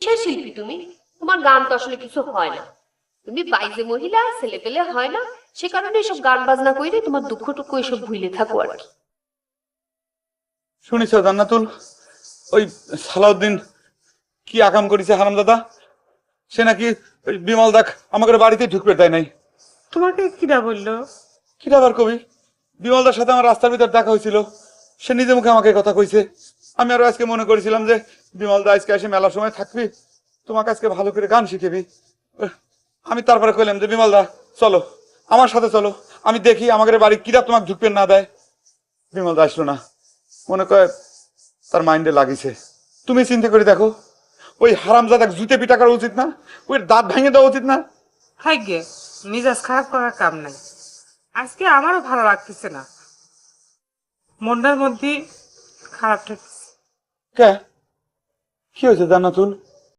কিসের শিল্পী তুমি। তোমার গান তো আসলে কিছু হয় না। তুমি বাইজে মহিলা ছেলে পেলে হয় না। সে কারণে এসব গান বাজনা কইরে তোমার দুঃখটুকু এসব ভুলে থাকো আর কি। শুনিস জান্নাতুল? ওই সালাউদ্দিন কি আকাম করেছে হারাম দাদা? সে নাকি ওই বিমল দাক আমাকে বাড়িতে ঢুকবে তাই নাই? তোমাকে কিরা বলল? কি আবার কবি? বিমলদার সাথে আমার রাস্তার ভিতর দেখা হয়েছিল। সে নিজে মুখে আমাকে কথা কইছে। আমি আরও আজকে মনে করেছিলাম যে বিমলদা আজকে এসে মেলার সময় থাকবি? তোমাকে আজকে ভালো করে গান শিখেবি। আমি তারপরে কইলাম যে বিমলদা চলো আমার সাথে চলো। আমি দেখি আমাদের বাড়ি কিরা তোমাকে ঢুকবেন না দেয়। বিমলদা আসলো না। মনে কয় তার মাইন্ডে লাগিছে। তুমি চিন্তা করে দেখো ওই হারামজাদাক জুতে পিটা করা উচিত না? ওই দাঁত ভেঙে দেওয়া উচিত না? হাই গে মিজাজ খারাপ করার কাম নাই। আজকে আমারও ভালো লাগতেছে না। মনটার মধ্যে খারাপ ঠেকছে কে? কি হয়েছে জান্নাতুল